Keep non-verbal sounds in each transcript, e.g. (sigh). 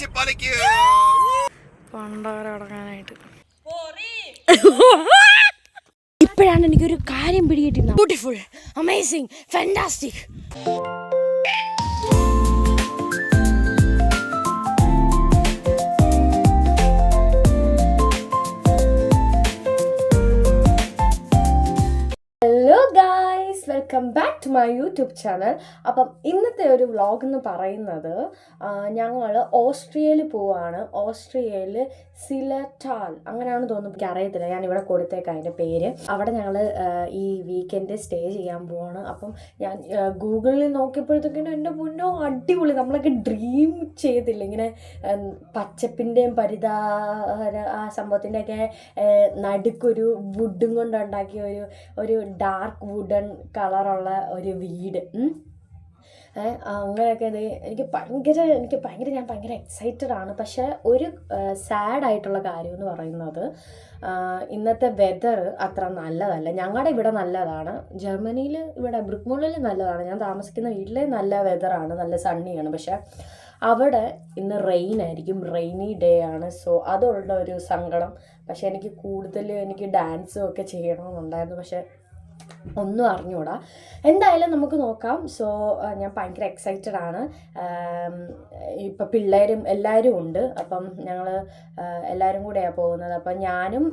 അടിച്ച് പൊളിക്കൂ പണ്ടാരടങ്ങാനായിട്ട്. ഇപ്പോഴാണ് എനിക്കൊരു കാര്യം പിടികിട്ടിരുന്നത്. Beautiful amazing fantastic hello guys welcome back to my YouTube channel അപ്പം ഇന്നത്തെ ഒരു വ്ളോഗ് എന്ന് പറയുന്നത് ഞങ്ങൾ ഓസ്ട്രിയയിൽ പോവാണ്. ഓസ്ട്രിയയിൽ സിലറ്റാൽ അങ്ങനെയാണ് തോന്നുന്നു. എനിക്ക് അറിയത്തില്ല. ഞാൻ ഇവിടെ കൊടുത്തേക്കാം അതിന്റെ പേര്. അവിടെ ഞങ്ങൾ ഈ വീക്കെൻഡ് സ്റ്റേ ചെയ്യാൻ പോവാണ്. അപ്പം ഞാൻ ഗൂഗിളിൽ നോക്കിയപ്പോഴത്തേക്കിനും എന്റെ മുന്നോ അടിപൊളി. നമ്മളൊക്കെ ഡ്രീം ചെയ്തില്ല. ഇങ്ങനെ പച്ചപ്പിന്റെയും പരിതാര ആ സംഭവത്തിന്റെയൊക്കെ നടുക്കൊരു വുഡും കൊണ്ടുണ്ടാക്കിയ ഒരു ഒരു ഡാർക്ക് വുഡൻ കളറുള്ള ഒരു വീട്. അങ്ങനെയൊക്കെ എനിക്ക് ഭയങ്കര എനിക്ക് ഭയങ്കര ഞാൻ ഭയങ്കര എക്സൈറ്റഡ് ആണ്. പക്ഷെ ഒരു സാഡ് ആയിട്ടുള്ള കാര്യം എന്ന് പറയുന്നത് ഇന്നത്തെ വെതർ അത്ര നല്ലതല്ല. ഞങ്ങളുടെ ഇവിടെ നല്ലതാണ്. ജർമ്മനിയിൽ ഇവിടെ ബ്രിക്മോളിൽ നല്ലതാണ്. ഞാൻ താമസിക്കുന്ന വീട്ടിലെ നല്ല വെതറാണ് നല്ല സണ്ണിയാണ് പക്ഷേ അവിടെ ഇന്ന് റെയിൻ ആയിരിക്കും. റെയിനി ഡേ ആണ്. സോ അതുള്ള ഒരു സങ്കടം. പക്ഷേ എനിക്ക് കൂടുതൽ എനിക്ക് ഡാൻസും ഒക്കെ ചെയ്യണമെന്നുണ്ടായിരുന്നു. പക്ഷെ ഒന്നും അറിഞ്ഞുകൂടാ എന്തായാലും നമുക്ക് നോക്കാം. സോ ഞാൻ ഭയങ്കര എക്സൈറ്റഡ് ആണ്. ഇപ്പം പിള്ളേരും എല്ലാവരും ഉണ്ട്. അപ്പം ഞങ്ങൾ എല്ലാവരും കൂടെയാണ് പോകുന്നത്. അപ്പം ഞാനും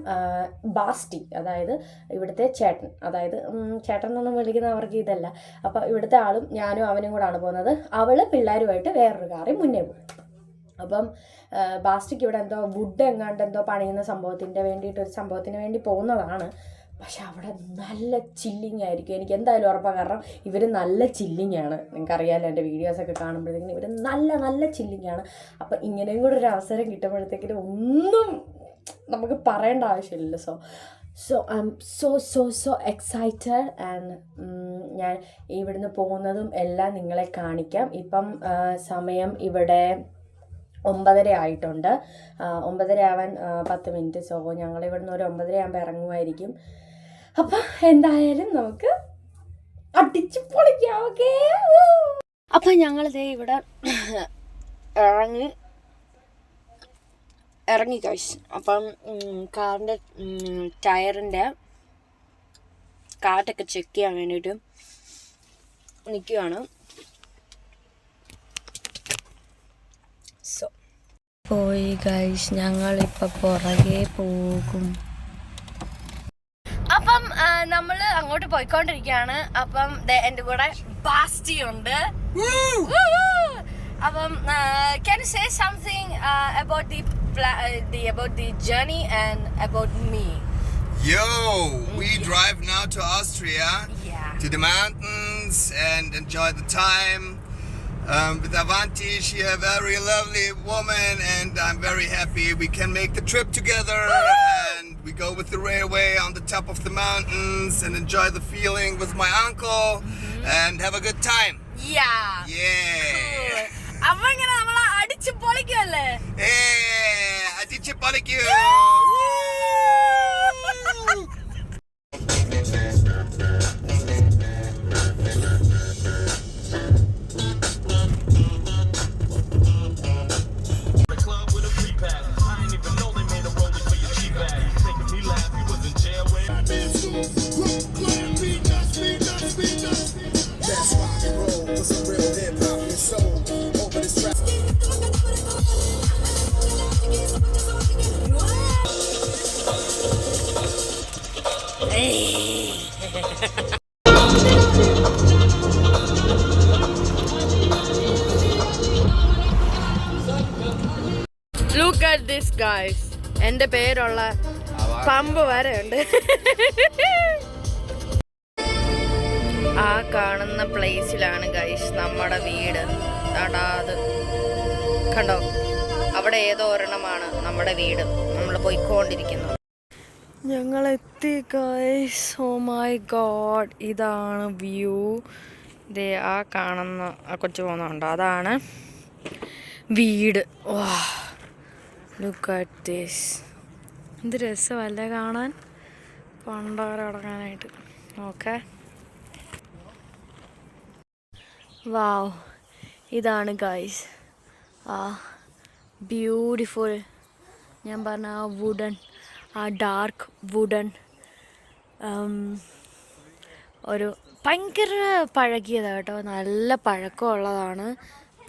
ബാസ്റ്റി അതായത് ഇവിടുത്തെ ചേട്ടൻ അതായത് ചേട്ടൻ എന്നൊന്നും വിളിക്കുന്ന അവർക്ക് ഇതല്ല. അപ്പം ഇവിടുത്തെ ആളും ഞാനും അവനും കൂടാണ് പോകുന്നത്. അവൾ പിള്ളേരുമായിട്ട് വേറൊരു കാറിൽ മുന്നേ പോകും. അപ്പം ബാസ്റ്റിക്ക് ഇവിടെ എന്തോ വുഡ് എങ്ങാണ്ട് എന്തോ പണിയുന്ന സംഭവത്തിന്റെ വേണ്ടിയിട്ട് ഒരു സംഭവത്തിന് വേണ്ടി പോകുന്നതാണ്. പക്ഷെ അവിടെ നല്ല ചില്ലിങ് ആയിരിക്കും. എനിക്ക് എന്തായാലും ഉറപ്പാണ് കാരണം ഇവർ നല്ല ചില്ലിങ് ആണ്. നിങ്ങൾക്കറിയാമല്ലോ എന്റെ വീഡിയോസൊക്കെ കാണുമ്പോഴത്തേക്കും ഇവർ നല്ല നല്ല ചില്ലിങ് ആണ്. അപ്പം ഇങ്ങനെയും കൂടെ ഒരു അവസരം കിട്ടുമ്പോഴത്തേക്കിനും ഒന്നും നമുക്ക് പറയേണ്ട ആവശ്യമില്ല. So so I'm so so so excited and ഞാൻ ഇവിടുന്ന് പോകുന്നതും എല്ലാം നിങ്ങളെ കാണിക്കാം. ഇപ്പം സമയം ഇവിടെ ഒമ്പതര ആയിട്ടുണ്ട്. ഒമ്പതര ആവാൻ പത്ത് മിനിറ്റ് സോ ഞങ്ങളിവിടുന്ന് ഒരു ഒമ്പതര ആകുമ്പോൾ ഇറങ്ങുമായിരിക്കും. അപ്പം എന്തായാലും നമുക്ക് അടിച്ചു പൊളിക്കാം ഓക്കെ അപ്പം ഞങ്ങളിതേ ഇവിടെ ഇറങ്ങി ഇറങ്ങി കഴിച്ചു അപ്പം കാറിന്റെ ടയറിന്റെ കാറ്റൊക്കെ ചെക്ക് ചെയ്യാൻ വേണ്ടിയിട്ട് നിൽക്കുകയാണ് സോ പോയി ഗൈസ് ഞങ്ങളിപ്പോൾ പുറകെ പോകും. നമ്മൾ അങ്ങോട്ട് പോയിക്കൊണ്ടിരിക്കുകയാണ് അപ്പം ദേ എൻ്റെ കൂടെ ബാസ്റ്റി ഉണ്ട് അപ്പം can say something about the the about the journey and about me Yo, we drive now to Austria, Yeah. to the mountains, and enjoy the time um, with Avanti. She a very lovely woman, and I'm very happy we can make the trip together. And we go with the railway on the top of the mountains and enjoy the feeling with my uncle and have a good time. Yeah. Yeah. அவங்க நம்மள அடிச்சு பொளைக்கல ஏ എന്റെ പേരുള്ള pump വരെ ഉണ്ട്. ആ കാണുന്ന പ്ലേസിലാണ് guys നമ്മുടെ വീട്. നടാത് കണ്ടോ? അവിടെ ഏതോ ഒരെണ്ണമാണ് നമ്മുടെ വീട്. നമ്മൾ പോയിക്കൊണ്ടിരിക്കുന്നു. ഞങ്ങൾ എത്തി ഗൈസ് ഓ മൈ ഗോഡ് ഇതാണ് വ്യൂ ദേ ആ കാണുന്ന ആ കൊച്ചു പോകുന്നുണ്ട് അതാണ് വീട്. വാ ലുക്ക് അറ്റ് ദിസ് എന്ത് രസമല്ലേ കാണാൻ? പണ്ടാരടങ്ങാനായിട്ട് ഓക്കെ. വാവ്. ഇതാണ് ഗൈസ്. ആ ബ്യൂട്ടിഫുൾ. ഞാൻ പറഞ്ഞ ആ വുഡൻ ആ ഡാർക്ക് വുഡൻ ഒരു ഭയങ്കര പഴകിയതാണ് കേട്ടോ. നല്ല പഴക്കമുള്ളതാണ്.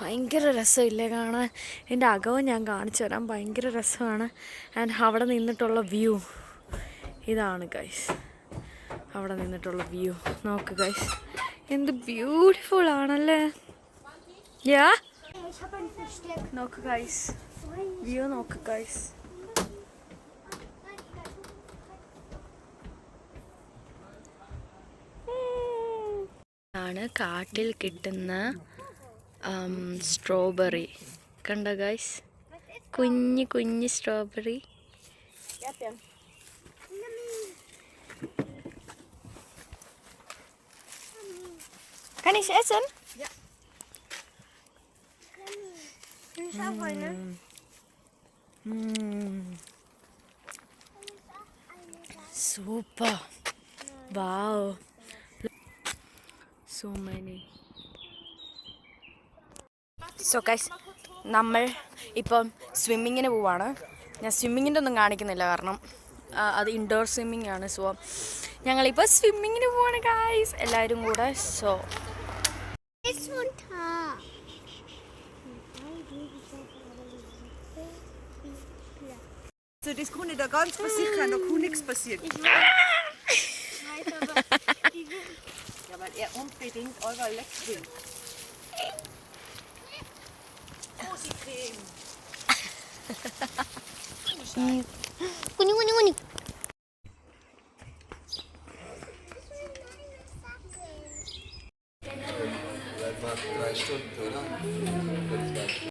ഭയങ്കര രസമില്ലേ കാണാൻ? എന്റെ അകവും ഞാൻ കാണിച്ചു തരാം. ഭയങ്കര രസമാണ്. ആൻഡ് അവിടെ നിന്നിട്ടുള്ള വ്യൂ ഇതാണ് ഗൈസ് അവിടെ നിന്നിട്ടുള്ള വ്യൂ നോക്ക് ഗൈസ് എന്ത് ബ്യൂട്ടിഫുൾ ആണല്ലേ? യാ നോക്ക് ഗൈസ് വ്യൂ നോക്ക് ഗൈസ് ആണ് കാട്ടിൽ കിട്ടുന്ന സ്ട്രോബെറി കണ്ട ഗൈസ് കുഞ്ഞ് കുഞ്ഞ് strawberry Kann ich essen? Super. So guys നമ്മൾ ഇപ്പം സ്വിമ്മിങ്ങിന് പോവാണ് ഞാൻ സ്വിമ്മിങ്ങിന്റെ ഒന്നും കാണിക്കുന്നില്ല കാരണം അത് ഇൻഡോർ സ്വിമ്മിങ് ആണ് സോ ഞങ്ങളിപ്പോൾ സ്വിമ്മിങ്ങിന് പോവാണ് കൈസ് എല്ലാവരും കൂടെ so So, das kann nicht da ganz versichern, da kann nichts passieren. Ja, weil er unbedingt euer Leck will. കുഞ്ഞു കുഞ്ഞു കുഞ്ഞു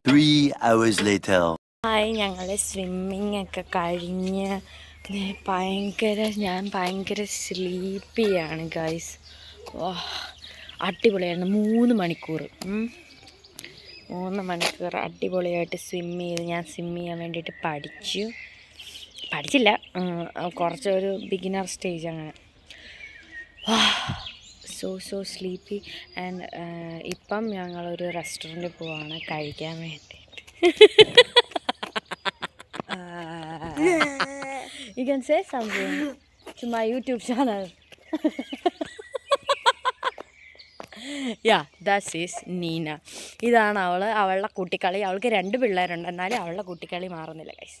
Three hours later. ഹായ് ഞങ്ങൾ സ്വിമ്മിങ് ഒക്കെ കഴിഞ്ഞ്. ദേ ഭയങ്കര ഞാൻ ഭയങ്കര സ്ലീപ്പിയാണ് ഗൈസ് വാ അടിപൊളിയായിരുന്നു. മൂന്ന് മണിക്കൂർ ഉം. മൂന്ന് മണിക്കൂർ അടിപൊളിയായിട്ട് സ്വിം ചെയ്ത് ഞാൻ സ്വിം ചെയ്യാൻ വേണ്ടിയിട്ട് പഠിച്ചു. പഠിച്ചില്ല കുറച്ചൊരു ബിഗിനർ സ്റ്റേജ് അങ്ങനെ. സോ സോ സ്ലീപ്പി ആൻഡ് ഇപ്പം ഞങ്ങളൊരു റെസ്റ്റോറന്റിൽ പോവാണ് കഴിക്കാൻ വേണ്ടിയിട്ട് you can say something to my YouTube channel. യാ ദാസ് ഈസ് നീന ഇതാണ് അവൾ അവളുടെ കുട്ടിക്കളി. അവൾക്ക് രണ്ട് പിള്ളേരുണ്ട്. എന്നാലും അവളുടെ കുട്ടിക്കളി മാറുന്നില്ല ഗൈസ്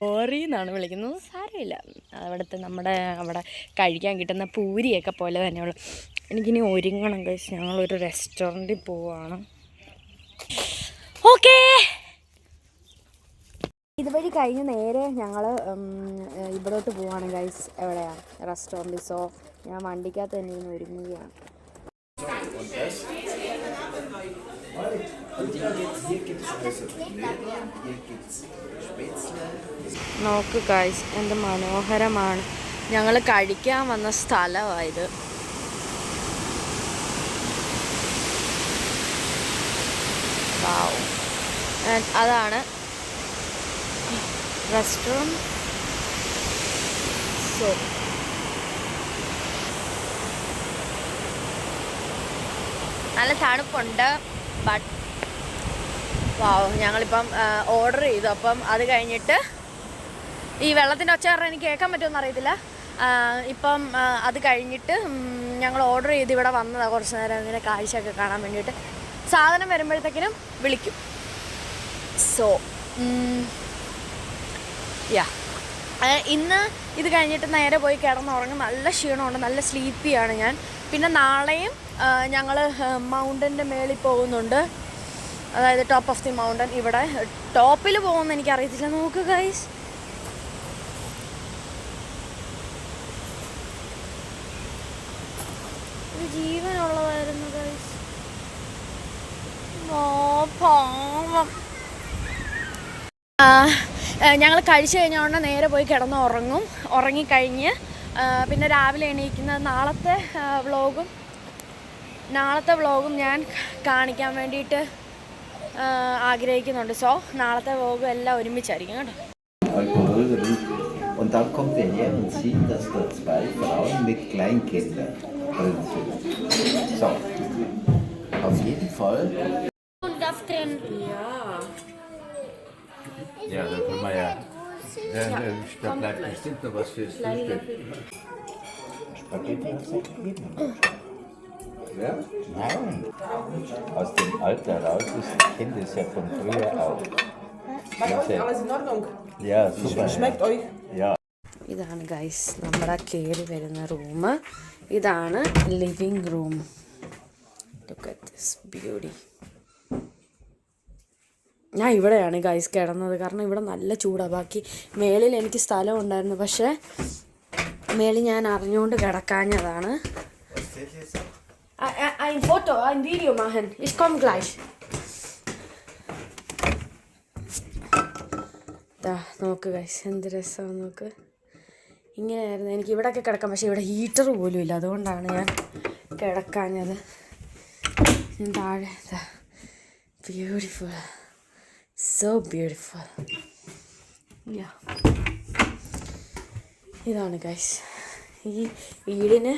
ഓറി എന്നാണ് വിളിക്കുന്നത്. സാരമില്ല. അവിടുത്തെ നമ്മുടെ അവിടെ കഴിക്കാൻ കിട്ടുന്ന പൂരിയൊക്കെ പോലെ തന്നെയുള്ളു എനിക്കിനി ഒരുങ്ങണം കഴിച്ച് ഞങ്ങളൊരു റെസ്റ്റോറന്റിൽ പോവാണ്. ഓക്കേ ഇതുവഴി കഴിഞ്ഞ് നേരെ ഞങ്ങൾ ഇവിടോട്ട് പോവാണ് ഗൈസ് എവിടെയാണ്? റെസ്റ്റോറന്റ് സോ ഞാൻ വണ്ടിക്കകത്ത് തന്നെ ഇന്ന് ഒരുങ്ങുകയാണ്. നോക്ക് ഗൈസ് എന്ത് മനോഹരമാണ്. ഞങ്ങൾ കഴിക്കാൻ വന്ന സ്ഥലമായത് അതാണ് റെസ്റ്റോറന്റ്. സോ. നല്ല തണുപ്പുണ്ട് ബട്ട് വാവ് ഞങ്ങളിപ്പം ഓർഡർ ചെയ്തു. അപ്പം അത് കഴിഞ്ഞിട്ട് ഈ വെള്ളത്തിന്റെ ഒച്ച എനിക്ക് കേൾക്കാൻ പറ്റുമെന്ന് അറിയത്തില്ല ഇപ്പം അത് കഴിഞ്ഞിട്ട് ഞങ്ങൾ ഓർഡർ ചെയ്ത് ഇവിടെ വന്നതാണ് കുറച്ച് നേരം ഇങ്ങനെ കാഴ്ചയൊക്കെ കാണാൻ വേണ്ടിയിട്ട്. സാധനം വരുമ്പോഴത്തേക്കിനും വിളിക്കും. സോ യാ ഇന്ന് ഇത് കഴിഞ്ഞിട്ട് നേരെ പോയി കിടന്നുറങ്ങും. നല്ല ക്ഷീണമുണ്ട് നല്ല സ്ലീപ്പിയാണ് ഞാൻ. പിന്നെ നാളെയും ഞങ്ങൾ മൗണ്ടന്റെ മേളിൽ പോകുന്നുണ്ട്. അതായത് ടോപ്പ് ഓഫ് ദി മൗണ്ടൻ ഇവിടെ ടോപ്പിൽ പോകുമെന്ന് എനിക്കറിയത്തില്ല. നോക്ക് ഗൈസ് ജീവനുള്ളതായിരുന്നു ഗൈസ് ഓ പാവം. ഞങ്ങൾ കഴിച്ചു കഴിഞ്ഞ ഉടനെ നേരെ പോയി കിടന്ന് ഉറങ്ങും ഉറങ്ങിക്കഴിഞ്ഞ് പിന്നെ രാവിലെ എണീക്കുന്ന നാളത്തെ വ്ളോഗും നാളത്തെ വ്ളോഗും ഞാൻ കാണിക്കാൻ വേണ്ടിയിട്ട് ആഗ്രഹിക്കുന്നുണ്ട് സോ നാളത്തെ വ്ളോഗും എല്ലാം ഒരുമിച്ചായിരിക്കും കേട്ടോ Und dann kommt er her und sieht, dass da zwei Frauen mit Kleinkindern drin sind. So. auf jeden Fall. Und das drin. Ja, da können wir ja. ja, da bleibt bestimmt noch was fürs Frühstück. Spaghetti hast du gegeben? Ja? Nein. Aus dem Alter raus ist, ich kenne das ja von früher auch. Bei euch alles in Ordnung? Ja, super. Schmeckt euch? Ja. ഇതാണ് guys നമ്മുടെ കയറി വരുന്ന room ഇതാണ് living room beauty ഞാൻ ഇവിടെയാണ് guys കിടന്നത്. കാരണം ഇവിടെ നല്ല ചൂടാണ് ബാക്കി മേളിൽ എനിക്ക് സ്ഥലം ഉണ്ടായിരുന്നു. പക്ഷേ മേളിൽ ഞാൻ അറിഞ്ഞുകൊണ്ട് കിടക്കാഞ്ഞതാണ്. ദാ നോക്ക് ഗൈസ് എന്ത് രസമാണ് നോക്ക്. ഇങ്ങനെയായിരുന്നു. എനിക്ക് ഇവിടെയൊക്കെ കിടക്കാം. പക്ഷേ ഇവിടെ ഹീറ്റർ പോലും ഇല്ല. അതുകൊണ്ടാണ് ഞാൻ കിടക്കാഞ്ഞത്. ഞാൻ താഴെ ബ്യൂട്ടിഫുൾ സോ ബ്യൂട്ടിഫുൾ ഇതാണ് ഗൈസ് ഈ വീടിന്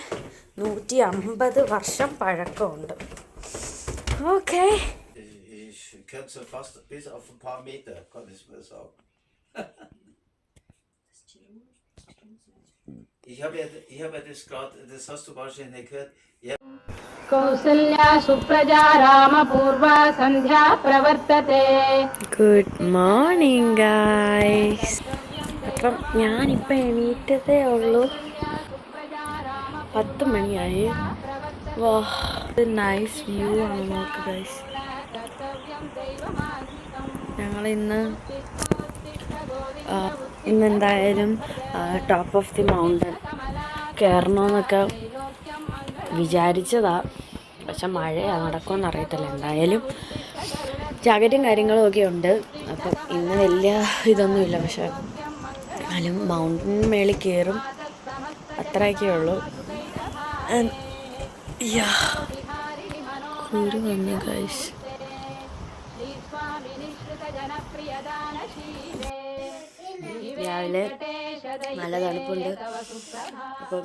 നൂറ്റി അമ്പത് വർഷം പഴക്കമുണ്ട് okay Ich könnte so fast bis auf ein paar Meter, kann ich mal sagen. Ich habe ja, ich habe ja das gerade, das hast du wahrscheinlich nicht gehört. Ich Kausalya Supraja രാമപൂർവ സന്ധ്യ പ്രവർത്തത്തെ. Good morning guys അപ്പം ഞാനിപ്പം എണീറ്റതേ ഉള്ളൂ. പത്ത് മണിയായി. വാ nice view ആണ് നോക്ക് ഗൈസ് ഞങ്ങൾ ഇന്ന് ഇന്ന് എന്തായാലും ടോപ്പ് ഓഫ് ദി മൗണ്ടൻ കയറണമെന്നൊക്കെ വിചാരിച്ചതാണ് പക്ഷെ മഴയാ നടക്കുമെന്ന് അറിയത്തില്ല. എന്തായാലും ജാക്കറ്റും കാര്യങ്ങളും ഒക്കെ ഉണ്ട്. അപ്പം ഇന്ന് വലിയ ഇതൊന്നുമില്ല. പക്ഷെ എന്നാലും മൗണ്ടൻ മേളിൽ കയറും. അത്രയൊക്കെ ഉള്ളൂ. കുരു വന്നു ഗൈസ് രാവിലെ നല്ല തണുപ്പുണ്ട്. അപ്പം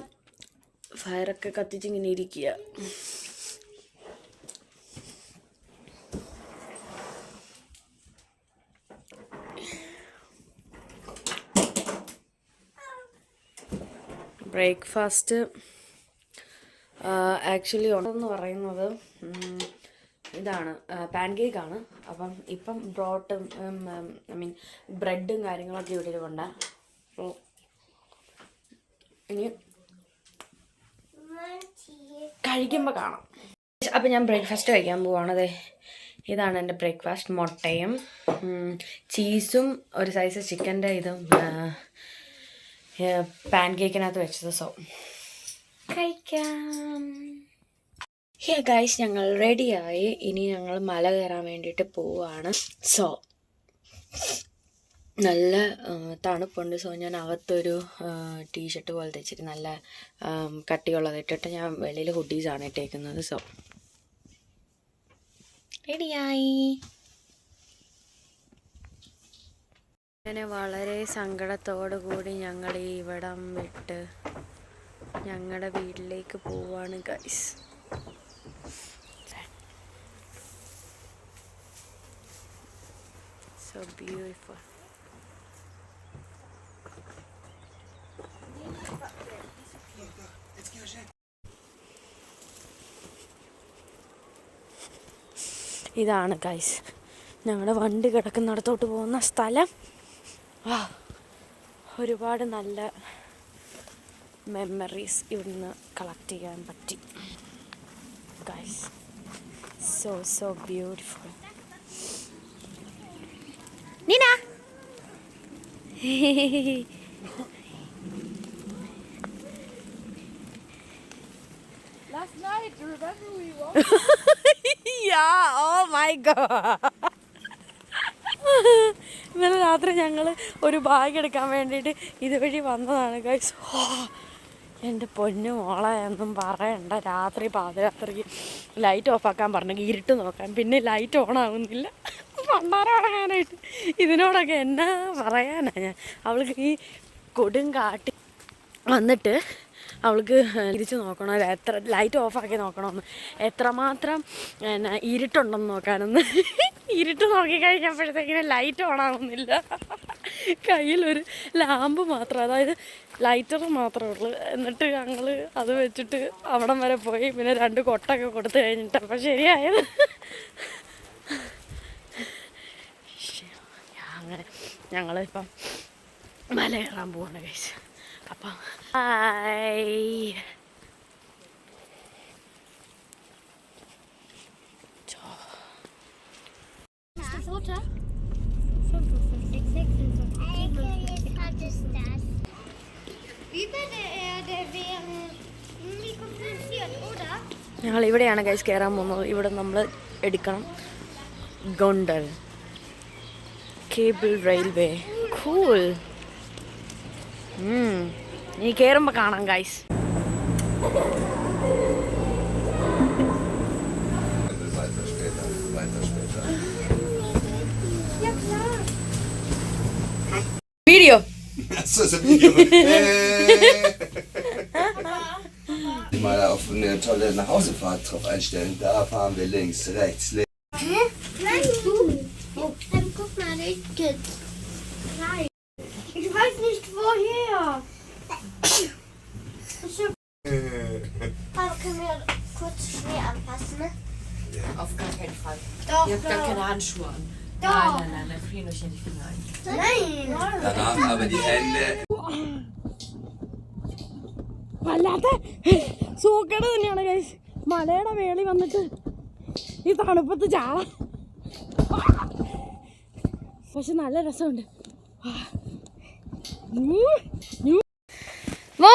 ഫയറൊക്കെ കത്തിച്ചിങ്ങനെ ഇരിക്കുക. ബ്രേക്ക്ഫാസ്റ്റ്. ആക്ച്വലി ഉണ്ടെന്ന് പറയുന്നത് ഇതാണ് പാൻ കേക്കാണ് അപ്പം ഇപ്പം ബ്രോട്ടും ഐ മീൻ ബ്രെഡും കാര്യങ്ങളൊക്കെ ഇവിടെ ഇരിപ്പുണ്ട്. അപ്പോൾ ഇനി കഴിക്കുമ്പോൾ കാണാം. അപ്പം ഞാൻ ബ്രേക്ക്ഫാസ്റ്റ് കഴിക്കാൻ പോവാണത്. ഇതാണ് എന്റെ ബ്രേക്ക്ഫാസ്റ്റ് മുട്ടയും ചീസും ഒരു സൈസ് ചിക്കന്റെ ഇതും പാൻ കേക്കിനകത്ത് വെച്ചത് സോ കഴിക്കാം. ഹേ ഗൈസ് ഞങ്ങൾ റെഡിയായി ഇനി ഞങ്ങൾ മല കയറാൻ വേണ്ടിയിട്ട് പോവുകയാണ് സോ നല്ല തണുപ്പുണ്ട്. സോ ഞാൻ അകത്തൊരു ടീഷർട്ട് പോലെ തയ്ച്ചിട്ട് നല്ല കട്ടിയുള്ളത് ഇട്ടിട്ട് ഞാൻ വെളിയിൽ ഹുഡീസാണ് ഇട്ടേക്കുന്നത്. സോ റെഡിയായി അങ്ങനെ വളരെ സങ്കടത്തോടു കൂടി ഞങ്ങൾ ഈ ഇവിടം വിട്ട് ഞങ്ങളുടെ വീട്ടിലേക്ക് പോവാണ് ഗൈസ് സോ ബ്യൂട്ടിഫുൾ ഇതാണ് ഗൈസ് ഞങ്ങളുടെ വണ്ടി കിടക്കുന്നിടത്തോട്ട് പോകുന്ന സ്ഥലം. ഒരുപാട് നല്ല മെമ്മറീസ് ഇവിടുന്ന് കളക്ട് ചെയ്യാൻ പറ്റി guys so so beautiful Nina Last night, remember we (laughs) walked? yeah, oh my god. (laughs) ഇന്നലെ രാത്രി ഞങ്ങൾ ഒരു ബാഗ് എടുക്കാൻ വേണ്ടിയിട്ട് ഇതുവഴി വന്നതാണ് ഗൈസ് എന്റെ പൊന്നു മോളെ എന്നും പറയണ്ട. രാത്രി പാതിരാത്രിക്ക് ലൈറ്റ് ഓഫാക്കാൻ പറഞ്ഞു ഇരുട്ട് നോക്കാൻ. പിന്നെ ലൈറ്റ് ഓൺ ആവുന്നില്ല. പണ്ടാരം ഇതിനോടൊക്കെ എന്നാ പറയാനാണ് ഞാൻ. അവൾക്ക് ഈ കൊടും കാട്ടി വന്നിട്ട് അവൾക്ക് തിരിച്ച് നോക്കണം? എത്ര ലൈറ്റ് ഓഫാക്കി നോക്കണമെന്ന് എത്രമാത്രം എന്നാ ഇരുട്ടുണ്ടെന്ന് നോക്കാനൊന്ന്. ഇരുട്ട് നോക്കി കഴിഞ്ഞപ്പോഴത്തേക്കിനും ലൈറ്റ് ഓണാവുന്നില്ല കയ്യിലൊരു ലാമ്പ് മാത്രം അതായത് ലൈറ്റർ മാത്രമേ ഉള്ളൂ. എന്നിട്ട് ഞങ്ങൾ അത് വെച്ചിട്ട് അവിടം വരെ പോയി. പിന്നെ രണ്ട് കൊട്ടൊക്കെ കൊടുത്തു കഴിഞ്ഞിട്ട് അപ്പം ശരിയായത്. അങ്ങനെ ഞങ്ങളിപ്പം മല കയറാൻ പോവാണ് കഴിച്ച് papa. Hi. ഞങ്ങൾ ഇവിടെയാണ് ഗൈസ് കയറാൻ പോകുന്നത് ഇവിടെ നമ്മൾ എടുക്കണം ഗോണ്ടൽ കേബിൾ റെയിൽവേ കൂൾ നീ കയറുമ്പോൾ കാണാം guys Weiter später, weiter später. Video Achso, das ist ein Video. Mal auf eine tolle Nachhausefahrt drauf einstellen. Da fahren wir links, rechts, links. Habt gar doch. keine Handschuhe an. Doch. Nein, nein, nein, dann frieren euch ja die Finger ein. Nein. Danach aber die Hände വല്ലാത്ത സൂക്കേട് തന്നെയാണ് guys മലയുടെ മേളിൽ വന്നിട്ട് ഈ തണുപ്പത്ത് ചാള പക്ഷെ നല്ല രസമുണ്ട് Wo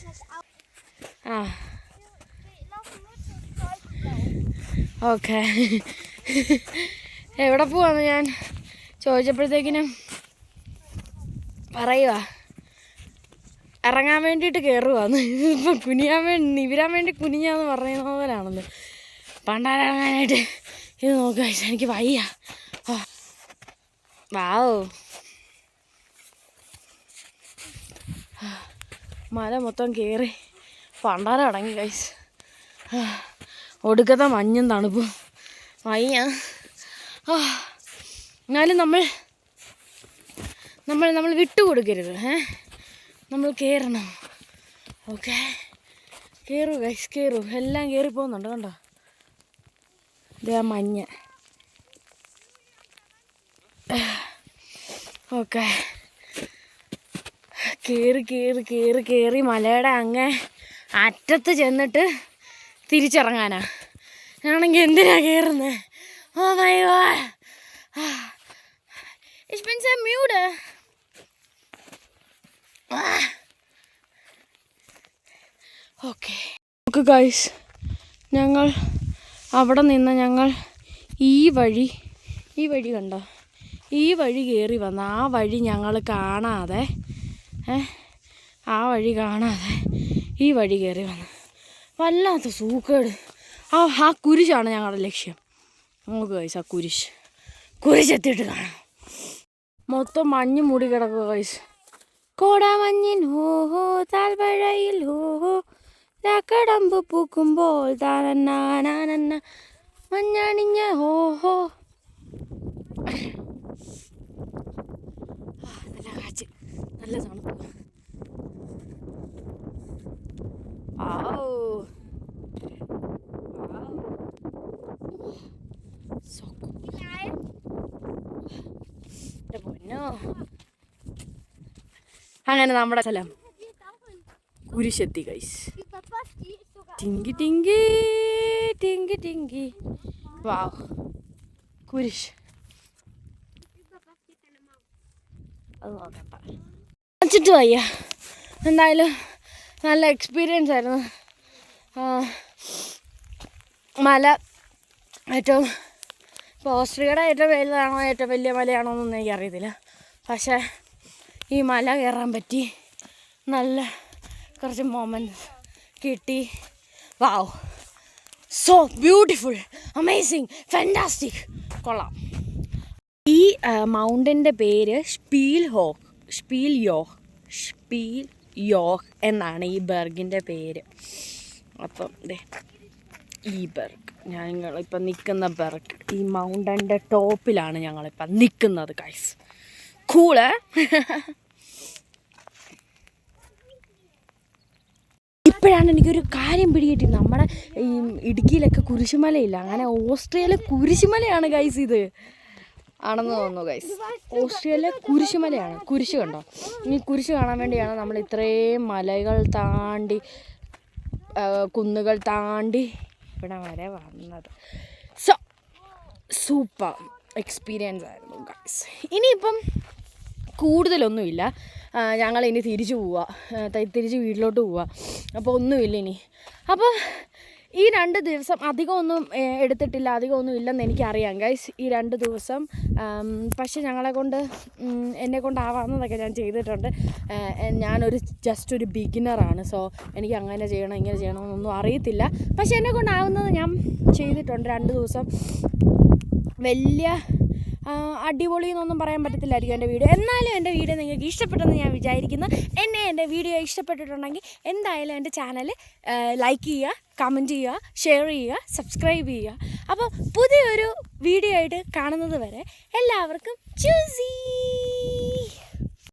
Volk. ഓക്കെ. എവിടെ പോവാന്ന് ഞാൻ ചോദിച്ചപ്പോഴത്തേക്കിനും പറയുക ഇറങ്ങാൻ വേണ്ടിയിട്ട് കയറുവാന്ന് ഇപ്പം കുനിയാൻ വേണ്ടി നിവിരാൻ വേണ്ടി കുനിഞ്ഞാന്ന് പറയുന്ന പോലാണല്ലോ പണ്ടാരങ്ങാനായിട്ട് ഇത് നോക്കുക എനിക്ക് വയ്യ. ആ. വാവോ. മല മൊത്തം കയറി പണ്ടാരം അടങ്ങി കൈസ് ഒടുക്കത്തെ മഞ്ഞും തണുപ്പും. മയ്യ. എന്നാലും നമ്മൾ നമ്മൾ നമ്മൾ വിട്ടുകൊടുക്കരുത് ഏ? നമ്മൾ കയറണം ഓക്കെ? കയറൂ ഗൈസ് കയറൂ എല്ലാം കയറി പോകുന്നുണ്ട് കണ്ടോ ഇതേ മഞ്ഞ്. ഓക്കെ. കയറി കയറി കയറി കയറി മലയുടെ അങ്ങേ അറ്റത്ത് ചെന്നിട്ട് തിരിച്ചിറങ്ങാനാ. ഞാണെങ്കിൽ എന്തിനാ കയറുന്നത്. ഓക്കെ ഓക്കെ ഗൈസ് ഞങ്ങൾ അവിടെ നിന്ന് ഞങ്ങൾ ഈ വഴി ഈ വഴി കണ്ടോ? ഈ വഴി കയറി വന്ന ആ വഴി ഞങ്ങൾ കാണാതെ ആ വഴി കാണാതെ ഈ വഴി കയറി വന്നു. വല്ലാത്ത സൂക്കേട്. ആ ആ കുരിശാണ് ഞങ്ങളുടെ ലക്ഷ്യം. നമുക്ക് കൈസ് ആ കുരിശ്. കുരിശെത്തിയിട്ട് കാണാം. മൊത്തം മഞ്ഞ് മൂടി കിടക്കുക കൈസ് കോടാമഞ്ഞിൻ ഹോഹോ താൽവഴയിൽ ഹോഹോ കടമ്പ് പൂക്കുമ്പോൾ താനന്നാനാനന്ന മഞ്ഞണിഞ്ഞ ഓഹോ ആ, നല്ല കാറ്റ്. നല്ല തണുപ്പ്. പൊന്നോ. അങ്ങനെ നമ്മുടെ സ്ഥലം. കുരിശെത്തി കൈസ് ടിങ്കി ടിങ്കി ടിങ്കി ടിങ്കി. വാ. കുരിശ്. അത് നോക്കണ്ട വെച്ചിട്ട് വയ്യ. എന്തായാലും നല്ല എക്സ്പീരിയൻസ് ആയിരുന്നു. മല ഏറ്റവും ഇപ്പോൾ ഓസ്ട്രിയയുടെ ഏറ്റവും വലുതാണോ ഏറ്റവും വലിയ മലയാണോ എന്നൊന്നും എനിക്കറിയത്തില്ല. പക്ഷേ ഈ മല കയറാൻ പറ്റി നല്ല കുറച്ച് മൊമെന്റ്സ് കിട്ടി. Wow so beautiful amazing fantastic കൊള്ളാം. ഈ മൗണ്ടന്റെ പേര് ഷ്പീൽ ഹോക്ക് സ്പീൽ യോഹ് സ്പീൽ യോഹ് എന്നാണ് ഈ ബർഗിന്റെ പേര്. അപ്പം ദേ ഈ ബർഗ് ഞങ്ങളിപ്പം നിൽക്കുന്ന ബർഗ് ഈ മൗണ്ടന്റെ ടോപ്പിലാണ് ഞങ്ങളിപ്പം നിൽക്കുന്നത് കൈസ് കൂൾ (laughs) ഇപ്പോഴാണ് എനിക്കൊരു കാര്യം പിടികിട്ടി. നമ്മുടെ ഈ ഇടുക്കിയിലൊക്കെ കുരിശുമലയില്ല. അങ്ങനെ ഓസ്ട്രേലിയ കുരിശുമലയാണ് കൈസ് ഇത്. ആണെന്ന് തോന്നുന്നു ഗൈസ് ഓസ്ട്രേലിയ കുരിശുമലയാണ് കുരിശ് കണ്ടോ? ഈ കുരിശ് കാണാൻ വേണ്ടിയാണ് നമ്മൾ ഇത്രയും മലകൾ താണ്ടി കുന്നുകൾ താണ്ടി ഇവിടെ വരെ വന്നത്. സോ സൂപ്പർ എക്സ്പീരിയൻസ് ആയിരുന്നു ഗൈസ് ഇനിയിപ്പം കൂടുതലൊന്നുമില്ല. ഞങ്ങൾ ഇനി തിരിച്ചു പോവുക തിരിച്ച് വീട്ടിലോട്ട് പോവുക അപ്പോൾ ഒന്നുമില്ല ഇനി. അപ്പോൾ ഈ രണ്ട് ദിവസം അധികമൊന്നും എടുത്തിട്ടില്ല അധികമൊന്നും ഇല്ലെന്ന് എനിക്കറിയാം ഗൈസ് ഈ രണ്ട് ദിവസം പക്ഷേ ഞങ്ങളെ കൊണ്ട് എന്നെ കൊണ്ടാവാവുന്നതൊക്കെ ഞാൻ ചെയ്തിട്ടുണ്ട്. ഞാനൊരു ജസ്റ്റ് ഒരു ബിഗിനറാണ് സോ എനിക്ക് അങ്ങനെ ചെയ്യണം ഇങ്ങനെ ചെയ്യണം എന്നൊന്നും അറിയത്തില്ല. പക്ഷേ എന്നെ കൊണ്ടാവുന്നത് ഞാൻ ചെയ്തിട്ടുണ്ട്. രണ്ട് ദിവസം വലിയ അടിപൊളി എന്നൊന്നും പറയാൻ പറ്റത്തില്ലായിരിക്കും എന്റെ വീഡിയോ. എന്നാലും എന്റെ വീഡിയോ നിങ്ങൾക്ക് ഇഷ്ടപ്പെട്ടെന്ന് ഞാൻ വിചാരിക്കുന്നു. എന്നെ എന്റെ വീഡിയോ ഇഷ്ടപ്പെട്ടിട്ടുണ്ടെങ്കിൽ എന്തായാലും എന്റെ ചാനൽ ലൈക്ക് ചെയ്യുക കമന്റ് ചെയ്യുക ഷെയർ ചെയ്യുക സബ്സ്ക്രൈബ് ചെയ്യുക. അപ്പോൾ പുതിയൊരു വീഡിയോ ആയിട്ട് കാണുന്നത് വരെ എല്ലാവർക്കും ചൂസി